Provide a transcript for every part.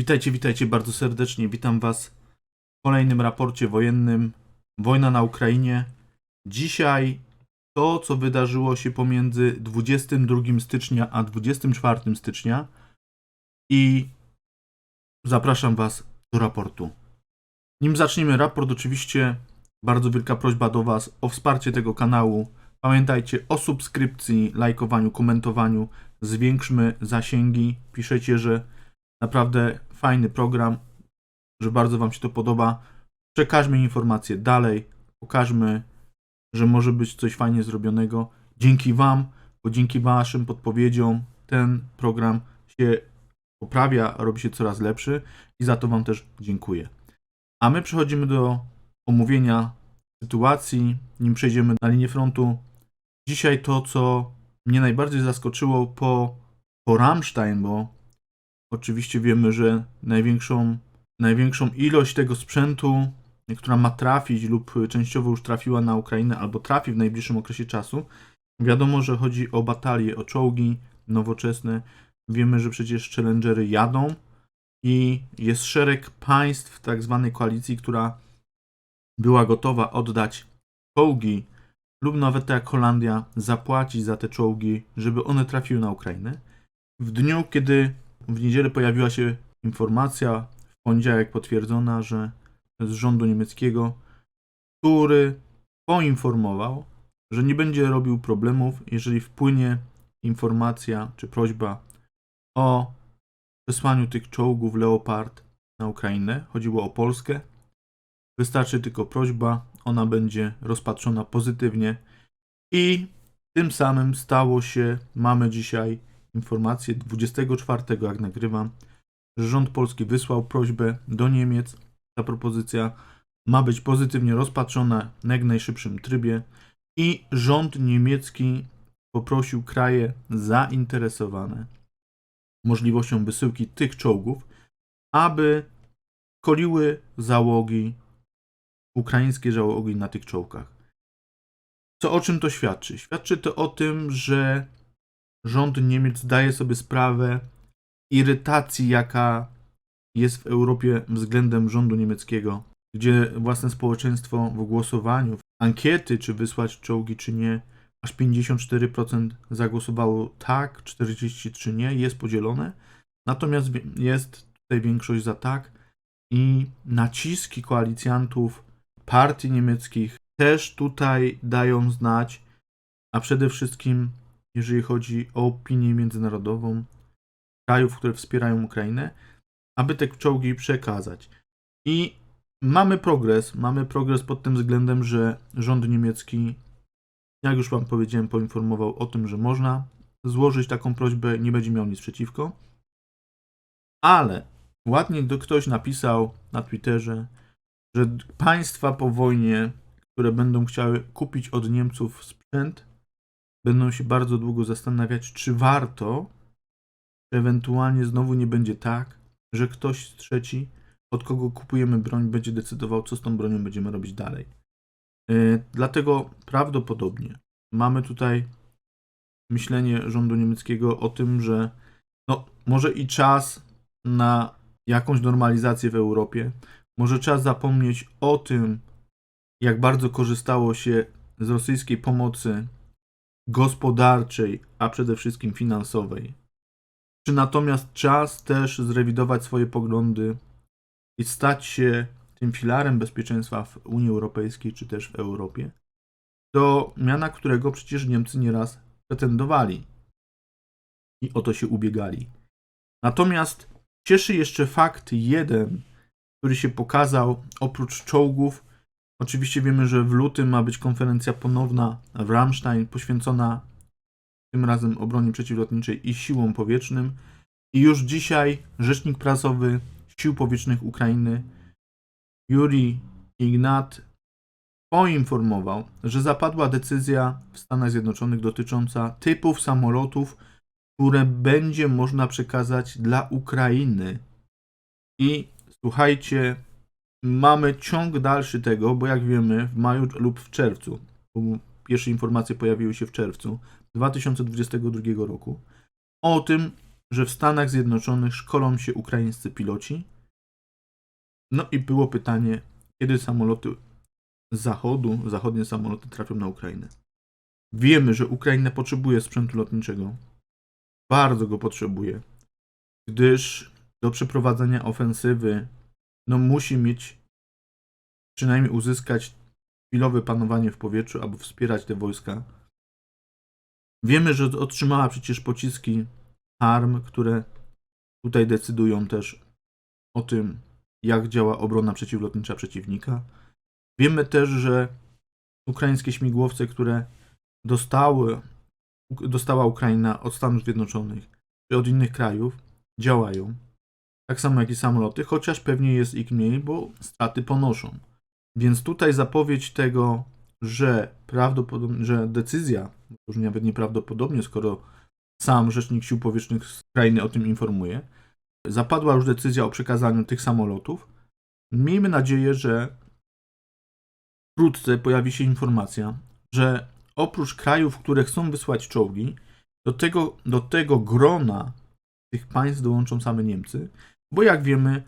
Witajcie, witajcie bardzo serdecznie. Witam Was w kolejnym raporcie wojennym. Wojna na Ukrainie. Dzisiaj to, co wydarzyło się pomiędzy 22 stycznia a 24 stycznia. I zapraszam Was do raportu. Nim zaczniemy raport, oczywiście bardzo wielka prośba do Was o wsparcie tego kanału. Pamiętajcie o subskrypcji, lajkowaniu, komentowaniu. Zwiększmy zasięgi. Piszecie, że naprawdę fajny program, że bardzo Wam się to podoba. Przekażmy informacje dalej, pokażmy, że może być coś fajnie zrobionego. Dzięki Wam, bo dzięki Waszym podpowiedziom ten program się poprawia, robi się coraz lepszy i za to Wam też dziękuję. A my przechodzimy do omówienia sytuacji, nim przejdziemy na linię frontu. Dzisiaj to, co mnie najbardziej zaskoczyło po, po Rammstein, bo Oczywiście wiemy, że największą, największą ilość tego sprzętu, która ma trafić lub częściowo już trafiła na Ukrainę albo trafi w najbliższym okresie czasu, wiadomo, że chodzi o batalie, o czołgi nowoczesne. Wiemy, że przecież Challengery jadą i jest szereg państw tak zwanej koalicji, która była gotowa oddać czołgi lub nawet tak jak Holandia zapłacić za te czołgi, żeby one trafiły na Ukrainę. W dniu, kiedy w niedzielę pojawiła się informacja, w poniedziałek potwierdzona, że z rządu niemieckiego, który poinformował, że nie będzie robił problemów, jeżeli wpłynie informacja czy prośba o przesłaniu tych czołgów Leopard na Ukrainę. Chodziło o Polskę. Wystarczy tylko prośba, ona będzie rozpatrzona pozytywnie i tym samym stało się, mamy dzisiaj informację 24, jak nagrywam, że rząd polski wysłał prośbę do Niemiec. Ta propozycja ma być pozytywnie rozpatrzona na jak najszybszym trybie i rząd niemiecki poprosił kraje zainteresowane możliwością wysyłki tych czołgów, aby koliły załogi, ukraińskie załogi na tych czołgach. Co o czym to świadczy? Świadczy to o tym, że rząd Niemiec zdaje sobie sprawę irytacji, jaka jest w Europie względem rządu niemieckiego, gdzie własne społeczeństwo w głosowaniu, w ankiety, czy wysłać czołgi, czy nie, aż 54% zagłosowało tak, 43% nie, jest podzielone. Natomiast jest tutaj większość za tak i naciski koalicjantów partii niemieckich też tutaj dają znać, a przede wszystkim jeżeli chodzi o opinię międzynarodową krajów, które wspierają Ukrainę, aby te czołgi przekazać. I mamy progres, mamy progres pod tym względem, że rząd niemiecki, jak już Wam powiedziałem, poinformował o tym, że można złożyć taką prośbę, nie będzie miał nic przeciwko. Ale ładnie ktoś napisał na Twitterze, że państwa po wojnie, które będą chciały kupić od Niemców sprzęt, będą się bardzo długo zastanawiać, czy warto, ewentualnie znowu nie będzie tak, że ktoś trzeci, od kogo kupujemy broń, będzie decydował, co z tą bronią będziemy robić dalej. Yy, Dlatego prawdopodobnie mamy tutaj myślenie rządu niemieckiego o tym, że no, może i czas na jakąś normalizację w Europie, może czas zapomnieć o tym, jak bardzo korzystało się z rosyjskiej pomocy gospodarczej, a przede wszystkim finansowej. Czy natomiast czas też zrewidować swoje poglądy i stać się tym filarem bezpieczeństwa w Unii Europejskiej czy też w Europie, do miana którego przecież Niemcy nieraz pretendowali i o to się ubiegali. Natomiast cieszy jeszcze fakt jeden, który się pokazał oprócz czołgów. Oczywiście wiemy, że w lutym ma być konferencja ponowna w Rammstein poświęcona tym razem obronie przeciwlotniczej i siłom powietrznym. I już dzisiaj rzecznik prasowy Sił Powietrznych Ukrainy Juri Ignat poinformował, że zapadła decyzja w Stanach Zjednoczonych dotycząca typów samolotów, które będzie można przekazać dla Ukrainy. I słuchajcie, mamy ciąg dalszy tego, bo jak wiemy, w maju lub w czerwcu, pierwsze informacje pojawiły się w czerwcu 2022 roku, o tym, że w Stanach Zjednoczonych szkolą się ukraińscy piloci. No i było pytanie, kiedy samoloty z zachodu, zachodnie samoloty trafią na Ukrainę. Wiemy, że Ukraina potrzebuje sprzętu lotniczego. Bardzo go potrzebuje, gdyż do przeprowadzenia ofensywy no musi mieć przynajmniej uzyskać chwilowe panowanie w powietrzu albo wspierać te wojska. Wiemy, że otrzymała przecież pociski ARM, które tutaj decydują też o tym, jak działa obrona przeciwlotnicza przeciwnika. Wiemy też, że ukraińskie śmigłowce, które dostały, dostała Ukraina od Stanów Zjednoczonych czy od innych krajów, działają. Tak samo jak i samoloty, chociaż pewnie jest ich mniej, bo straty ponoszą. Więc tutaj zapowiedź tego, że prawdopodobnie, że decyzja, już nawet nieprawdopodobnie, skoro sam rzecznik sił powietrznych z krainy o tym informuje, zapadła już decyzja o przekazaniu tych samolotów. Miejmy nadzieję, że wkrótce pojawi się informacja, że oprócz krajów, które chcą wysłać czołgi, do tego, do tego grona tych państw dołączą same Niemcy, bo jak wiemy,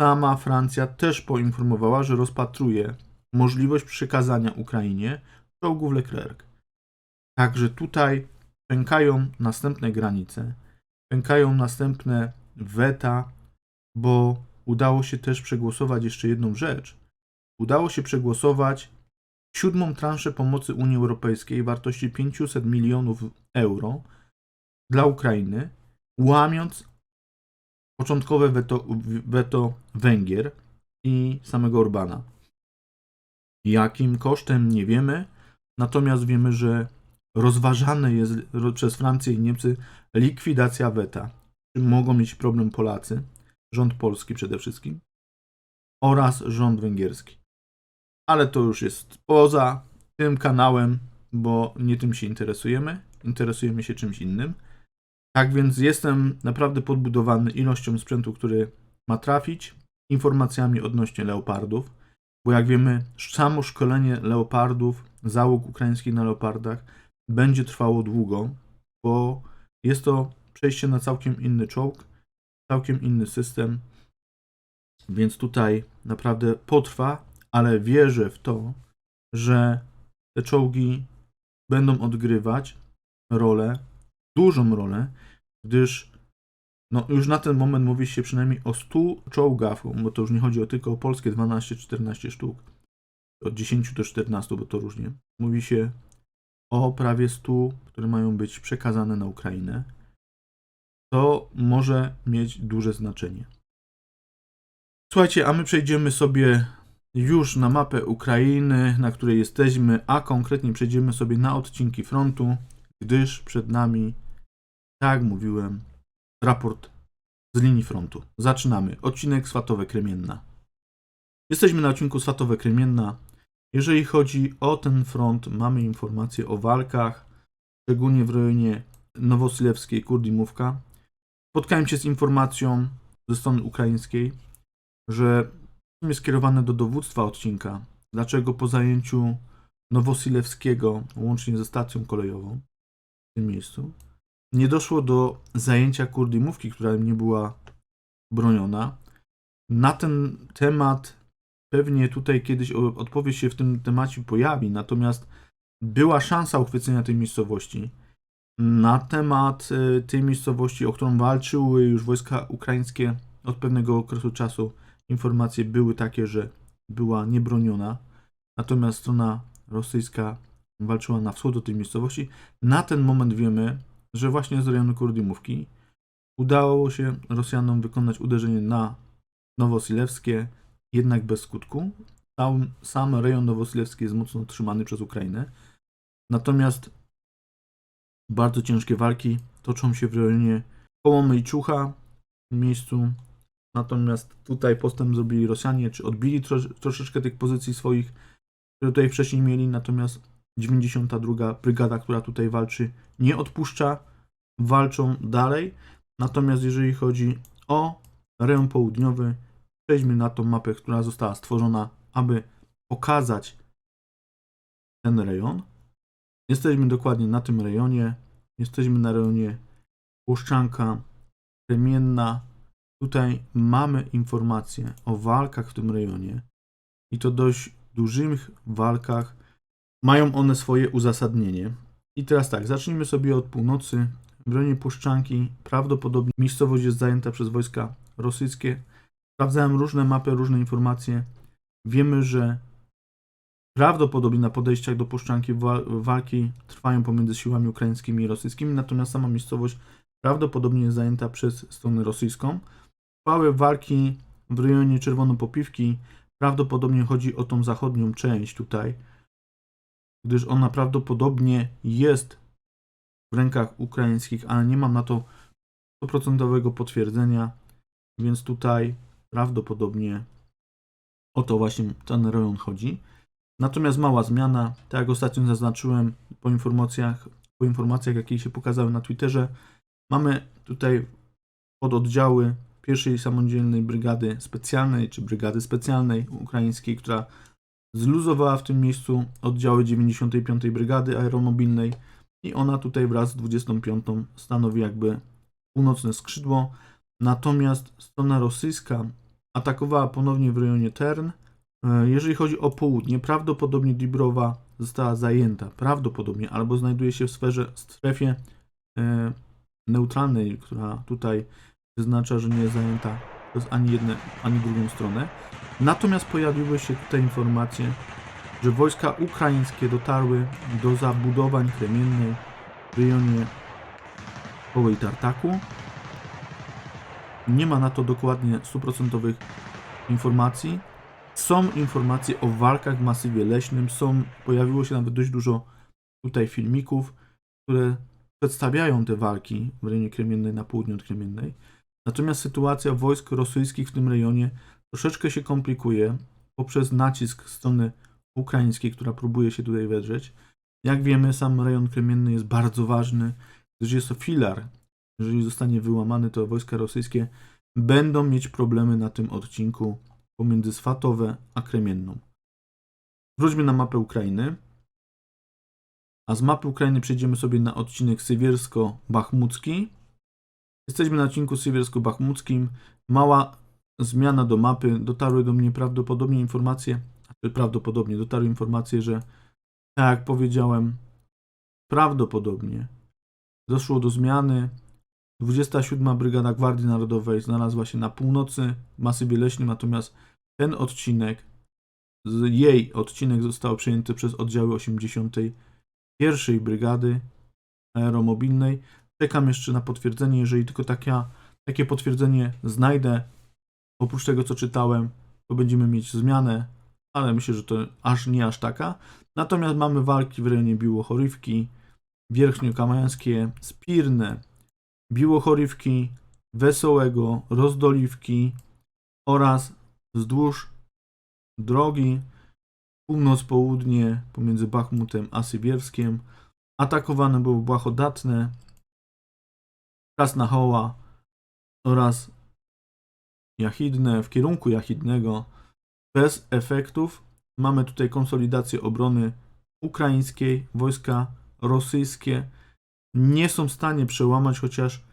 sama Francja też poinformowała, że rozpatruje możliwość przekazania Ukrainie czołgów Leclerc. Także tutaj pękają następne granice, pękają następne weta, bo udało się też przegłosować jeszcze jedną rzecz. Udało się przegłosować siódmą transzę pomocy Unii Europejskiej wartości 500 milionów euro dla Ukrainy, łamiąc początkowe weto, weto Węgier i samego Orbana. Jakim kosztem nie wiemy, natomiast wiemy, że rozważane jest przez Francję i Niemcy likwidacja weta. Czym mogą mieć problem Polacy, rząd polski przede wszystkim, oraz rząd węgierski. Ale to już jest poza tym kanałem, bo nie tym się interesujemy. Interesujemy się czymś innym. Tak więc jestem naprawdę podbudowany ilością sprzętu, który ma trafić, informacjami odnośnie leopardów, bo jak wiemy, samo szkolenie leopardów, załóg ukraińskich na leopardach będzie trwało długo, bo jest to przejście na całkiem inny czołg, całkiem inny system, więc tutaj naprawdę potrwa, ale wierzę w to, że te czołgi będą odgrywać rolę, dużą rolę, gdyż no, już na ten moment mówi się przynajmniej o 100 czołgach, bo to już nie chodzi o tylko o polskie 12-14 sztuk, od 10 do 14, bo to różnie. Mówi się o prawie 100, które mają być przekazane na Ukrainę. To może mieć duże znaczenie. Słuchajcie, a my przejdziemy sobie już na mapę Ukrainy, na której jesteśmy, a konkretnie przejdziemy sobie na odcinki frontu, gdyż przed nami, tak mówiłem, raport z linii frontu. Zaczynamy. Odcinek Swatowe Kremienna. Jesteśmy na odcinku Swatowe Kremienna. Jeżeli chodzi o ten front, mamy informacje o walkach, szczególnie w rejonie Nowosylewskiej, Kurdimówka. Spotkałem się z informacją ze strony ukraińskiej, że jest skierowane do dowództwa odcinka. Dlaczego po zajęciu Nowosilewskiego, łącznie ze stacją kolejową w tym miejscu, nie doszło do zajęcia Kurdimówki, która nie była broniona. Na ten temat pewnie tutaj kiedyś odpowiedź się w tym temacie pojawi, natomiast była szansa uchwycenia tej miejscowości. Na temat y, tej miejscowości, o którą walczyły już wojska ukraińskie od pewnego okresu czasu, informacje były takie, że była niebroniona, natomiast strona rosyjska walczyła na wschód od tej miejscowości. Na ten moment wiemy, że właśnie z rejonu Kurdimówki udało się Rosjanom wykonać uderzenie na Nowosilewskie, jednak bez skutku. Sam, sam rejon Nowosilewski jest mocno trzymany przez Ukrainę. Natomiast bardzo ciężkie walki toczą się w rejonie koło Myjczucha, miejscu. Natomiast tutaj postęp zrobili Rosjanie, czy odbili tro, troszeczkę tych pozycji swoich, które tutaj wcześniej mieli. Natomiast 92 brygada, która tutaj walczy, nie odpuszcza, walczą dalej. Natomiast jeżeli chodzi o rejon południowy, przejdźmy na tą mapę, która została stworzona, aby pokazać ten rejon. Jesteśmy dokładnie na tym rejonie. Jesteśmy na rejonie Łuszczanka, Kremienna. Tutaj mamy informacje o walkach w tym rejonie i to dość dużych walkach. Mają one swoje uzasadnienie. I teraz tak, zacznijmy sobie od północy. W rejonie Puszczanki prawdopodobnie miejscowość jest zajęta przez wojska rosyjskie. Sprawdzałem różne mapy, różne informacje. Wiemy, że prawdopodobnie na podejściach do Puszczanki wa- walki trwają pomiędzy siłami ukraińskimi i rosyjskimi, natomiast sama miejscowość prawdopodobnie jest zajęta przez stronę rosyjską. Trwały walki w rejonie Czerwonopopiwki. Prawdopodobnie chodzi o tą zachodnią część tutaj, gdyż ona prawdopodobnie jest w rękach ukraińskich, ale nie mam na to 100% potwierdzenia, więc tutaj prawdopodobnie o to właśnie ten rejon chodzi. Natomiast mała zmiana, tak jak ostatnio zaznaczyłem po informacjach, po informacjach jakie się pokazały na Twitterze, mamy tutaj pododdziały pierwszej samodzielnej brygady specjalnej, czy brygady specjalnej ukraińskiej, która zluzowała w tym miejscu oddziały 95. Brygady Aeromobilnej i ona tutaj wraz z 25. stanowi jakby północne skrzydło. Natomiast strona rosyjska atakowała ponownie w rejonie Tern. E, Jeżeli chodzi o południe, prawdopodobnie Dibrowa została zajęta, prawdopodobnie, albo znajduje się w sferze, strefie e, neutralnej, która tutaj wyznacza, że nie jest zajęta ani jedną, ani drugą stronę. Natomiast pojawiły się tutaj informacje, że wojska ukraińskie dotarły do zabudowań kremiennej w rejonie Kołej Tartaku. Nie ma na to dokładnie stuprocentowych informacji. Są informacje o walkach w masywie leśnym, są, pojawiło się nawet dość dużo tutaj filmików, które przedstawiają te walki w rejonie kremiennej na południu od kremiennej. Natomiast sytuacja wojsk rosyjskich w tym rejonie troszeczkę się komplikuje poprzez nacisk strony ukraińskiej, która próbuje się tutaj wedrzeć. Jak wiemy, sam rejon kremienny jest bardzo ważny, gdyż jest to filar. Jeżeli zostanie wyłamany, to wojska rosyjskie będą mieć problemy na tym odcinku pomiędzy Swatowe a Kremienną. Wróćmy na mapę Ukrainy. A z mapy Ukrainy przejdziemy sobie na odcinek Sywiersko-Bachmucki. Jesteśmy na odcinku Sywiersko-Bachmuckim. Mała zmiana do mapy. Dotarły do mnie prawdopodobnie informacje, znaczy prawdopodobnie dotarły informacje, że tak jak powiedziałem, prawdopodobnie doszło do zmiany. 27 Brygada Gwardii Narodowej znalazła się na północy masywie leśnym, natomiast ten odcinek, jej odcinek został przejęty przez oddziały 81 Brygady Aeromobilnej. Czekam jeszcze na potwierdzenie, jeżeli tylko taka, takie potwierdzenie znajdę, oprócz tego co czytałem, to będziemy mieć zmianę, ale myślę, że to aż nie aż taka. Natomiast mamy walki w rejonie Biłochorywki, Wierchnio-Kamańskie, Spirne, Biłochorywki, Wesołego, Rozdoliwki oraz wzdłuż drogi północ-południe pomiędzy Bachmutem a Sybierskiem. Atakowane było Błachodatne, Krasnachoła oraz Jachidne w kierunku Jachidnego bez efektów. Mamy tutaj konsolidację obrony ukraińskiej, wojska rosyjskie nie są w stanie przełamać, chociaż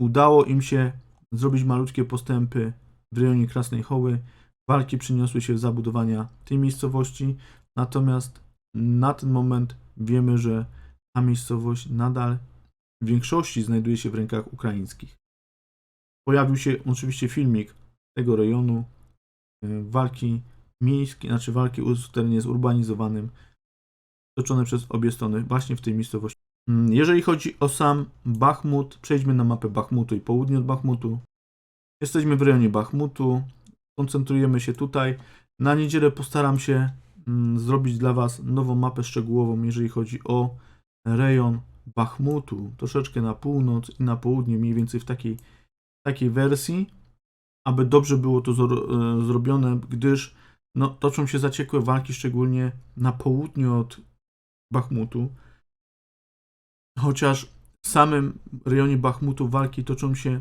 udało im się zrobić malutkie postępy w rejonie Krasnej Hoły. Walki przyniosły się w zabudowania tej miejscowości, natomiast na ten moment wiemy, że ta miejscowość nadal w większości znajduje się w rękach ukraińskich. Pojawił się oczywiście filmik tego rejonu, y, walki miejskie, znaczy walki w terenie zurbanizowanym, toczone przez obie strony właśnie w tej miejscowości. Mm, Jeżeli chodzi o sam Bachmut, przejdźmy na mapę Bachmutu i południe od Bachmutu. Jesteśmy w rejonie Bachmutu, koncentrujemy się tutaj. Na niedzielę postaram się mm, zrobić dla Was nową mapę szczegółową, jeżeli chodzi o rejon Bachmutu, troszeczkę na północ i na południe, mniej więcej w takiej, takiej wersji, aby dobrze było to e, zrobione, gdyż no, toczą się zaciekłe walki, szczególnie na południu od Bachmutu. Chociaż w samym rejonie Bachmutu walki toczą się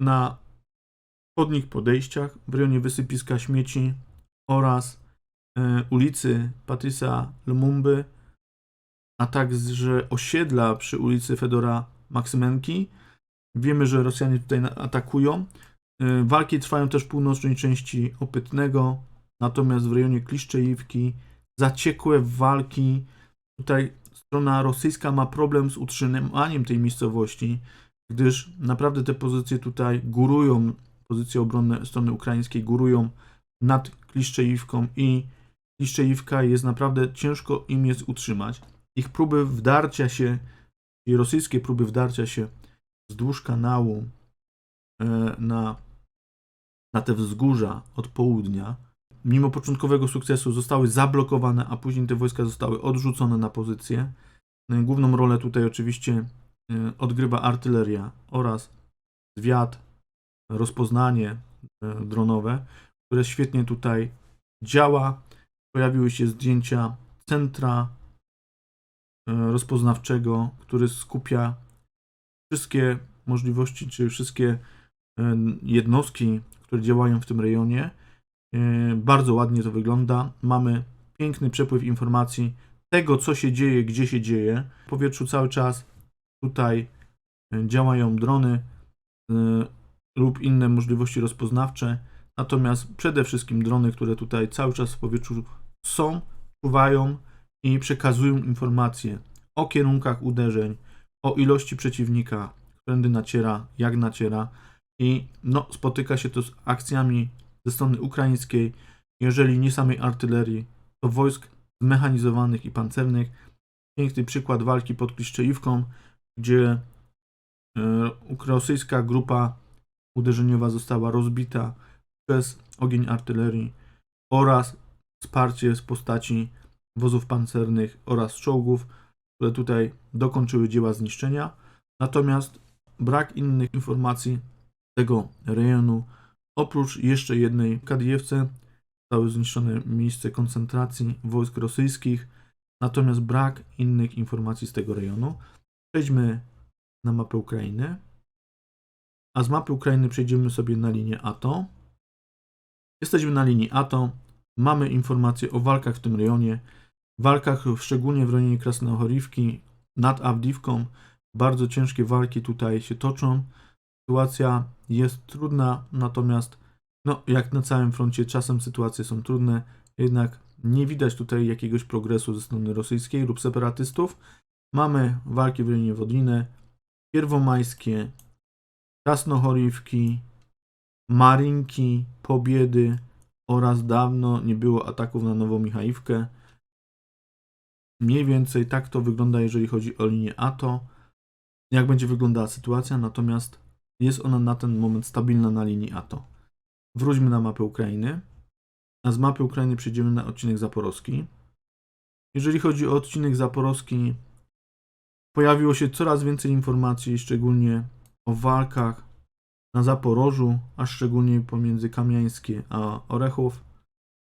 na wschodnich podejściach, w rejonie wysypiska śmieci oraz e, ulicy Patrysa Lumumby, a także osiedla przy ulicy Fedora Maksymenki. Wiemy, że Rosjanie tutaj atakują. Y, Walki trwają też w północnej części Opytnego, natomiast w rejonie Kliszczejówki zaciekłe walki. Tutaj strona rosyjska ma problem z utrzymaniem tej miejscowości, gdyż naprawdę te pozycje tutaj górują, pozycje obronne strony ukraińskiej górują nad Kliszczejówką i Kliszczejówka jest naprawdę ciężko im jest utrzymać. Ich próby wdarcia się, i rosyjskie próby wdarcia się wzdłuż kanału e, na, na te wzgórza od południa, mimo początkowego sukcesu zostały zablokowane, a później te wojska zostały odrzucone na pozycję. No Główną rolę tutaj oczywiście e, odgrywa artyleria oraz zwiad, rozpoznanie e, dronowe, które świetnie tutaj działa. Pojawiły się zdjęcia centra rozpoznawczego, który skupia wszystkie możliwości, czy wszystkie e, jednostki, które działają w tym rejonie. E, Bardzo ładnie to wygląda. Mamy piękny przepływ informacji tego, co się dzieje, gdzie się dzieje. W powietrzu cały czas tutaj e, działają drony e, lub inne możliwości rozpoznawcze. Natomiast przede wszystkim drony, które tutaj cały czas w powietrzu są, czuwają i przekazują informacje o kierunkach uderzeń, o ilości przeciwnika, którędy naciera, jak naciera i no, spotyka się to z akcjami ze strony ukraińskiej, jeżeli nie samej artylerii, to wojsk zmechanizowanych i pancernych. Piękny przykład walki pod Kliszczejówką, gdzie e, rosyjska grupa uderzeniowa została rozbita przez ogień artylerii oraz wsparcie z postaci wozów pancernych oraz czołgów, które tutaj dokończyły dzieła zniszczenia. Natomiast brak innych informacji tego rejonu, oprócz jeszcze jednej Kadijewce, zostały zniszczone miejsce koncentracji wojsk rosyjskich, natomiast brak innych informacji z tego rejonu. Przejdźmy na mapę Ukrainy. A z mapy Ukrainy przejdziemy sobie na linię ATO. Jesteśmy na linii ATO. Mamy informacje o walkach w tym rejonie. Walkach szczególnie w rejonie Krasnohorivki nad Awdiwką. Bardzo ciężkie walki tutaj się toczą. Sytuacja jest trudna, natomiast no, jak na całym froncie czasem sytuacje są trudne, jednak nie widać tutaj jakiegoś progresu ze strony rosyjskiej lub separatystów. Mamy walki w rejonie Wodliny, Pierwomajskie, Krasnohorivki, Marinki, Pobiedy oraz dawno nie było ataków na Nową Michajówkę. Mniej więcej tak to wygląda, jeżeli chodzi o linię ATO. Jak będzie wyglądała sytuacja, natomiast jest ona na ten moment stabilna na linii ATO. Wróćmy na mapę Ukrainy. A z mapy Ukrainy przejdziemy na odcinek zaporowski. Jeżeli chodzi o odcinek zaporowski, pojawiło się coraz więcej informacji, szczególnie o walkach na Zaporożu, a szczególnie pomiędzy Kamiańskie a Orechów.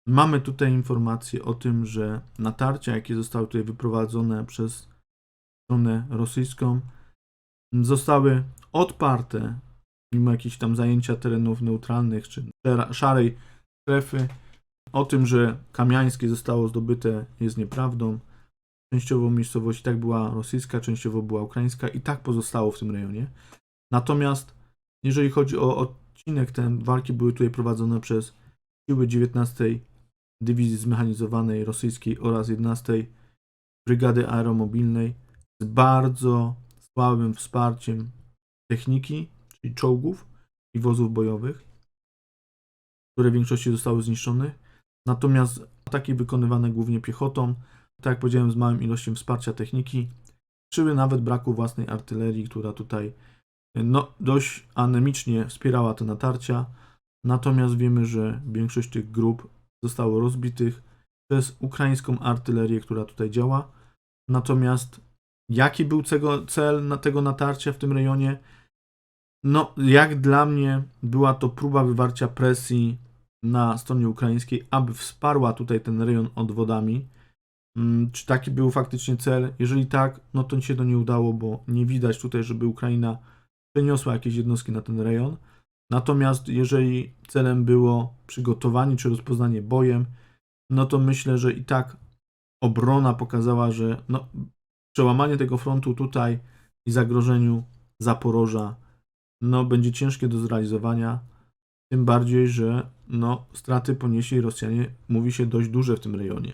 Mamy tutaj informacje o tym, że natarcia, jakie zostały tutaj wyprowadzone przez stronę rosyjską, zostały odparte mimo jakichś tam zajęcia terenów neutralnych czy szarej strefy. O tym, że Kamiańskie zostało zdobyte jest nieprawdą. Częściowo miejscowość tak była rosyjska, częściowo była ukraińska i tak pozostało w tym rejonie. Natomiast jeżeli chodzi o odcinek ten, walki były tutaj prowadzone przez siły 19 Dywizji Zmechanizowanej Rosyjskiej oraz 11 Brygady Aeromobilnej z bardzo słabym wsparciem techniki, czyli czołgów i wozów bojowych, które w większości zostały zniszczone. Natomiast ataki wykonywane głównie piechotą, tak jak powiedziałem, z małą ilością wsparcia techniki, przy nawet braku własnej artylerii, która tutaj no, dość anemicznie wspierała te natarcia. Natomiast wiemy, że większość tych grup zostało rozbitych przez ukraińską artylerię, która tutaj działa. Natomiast jaki był tego cel na tego natarcia w tym rejonie? No, jak dla mnie była to próba wywarcia presji na stronie ukraińskiej, aby wsparła tutaj ten rejon odwodami. Mm, Czy taki był faktycznie cel? Jeżeli tak, no to się to nie udało, bo nie widać tutaj, żeby Ukraina przeniosła jakieś jednostki na ten rejon. Natomiast jeżeli celem było przygotowanie czy rozpoznanie bojem, no to myślę, że i tak obrona pokazała, że no, przełamanie tego frontu tutaj i zagrożeniu Zaporoża no, będzie ciężkie do zrealizowania. Tym bardziej, że no, straty ponieśli Rosjanie, mówi się dość duże w tym rejonie.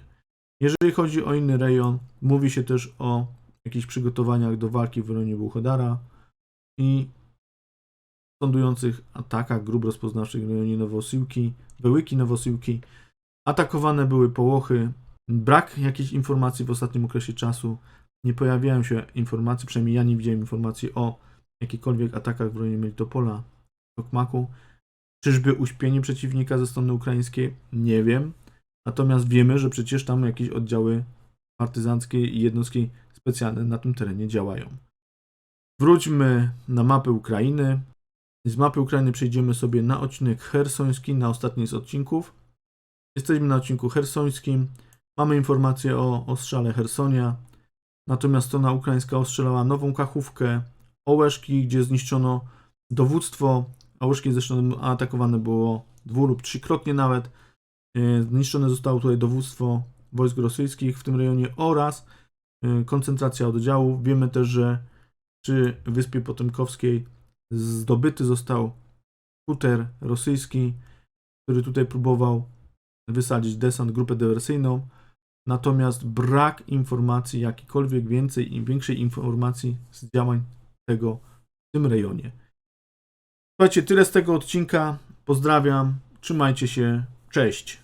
Jeżeli chodzi o inny rejon, mówi się też o jakichś przygotowaniach do walki w rejonie Buchodara i sądujących atakach grup rozpoznawczych w rejonie Nowosiłki, Bełyki Nowosiłki. Atakowane były połochy. Brak jakiejś informacji w ostatnim okresie czasu. Nie pojawiają się informacje, przynajmniej ja nie widziałem informacji o jakichkolwiek atakach w rejonie Melitopola, Tokmaku. Czyżby uśpienie przeciwnika ze strony ukraińskiej? Nie wiem. Natomiast wiemy, że przecież tam jakieś oddziały partyzanckie i jednostki specjalne na tym terenie działają. Wróćmy na mapę Ukrainy. Z mapy Ukrainy przejdziemy sobie na odcinek hersoński, na ostatni z odcinków. Jesteśmy na odcinku hersońskim. Mamy informację o ostrzale Hersonia. Natomiast strona ukraińska ostrzelała nową kachówkę Ołeszki, gdzie zniszczono dowództwo. Ołeszki zresztą atakowane było dwu lub trzykrotnie nawet. E, Zniszczone zostało tutaj dowództwo wojsk rosyjskich w tym rejonie oraz e, koncentracja oddziałów. Wiemy też, że przy Wyspie Potemkowskiej zdobyty został skuter rosyjski, który tutaj próbował wysadzić desant, grupę dywersyjną. Natomiast brak informacji, jakikolwiek więcej i większej informacji z działań tego w tym rejonie. Słuchajcie, tyle z tego odcinka. Pozdrawiam, trzymajcie się, cześć.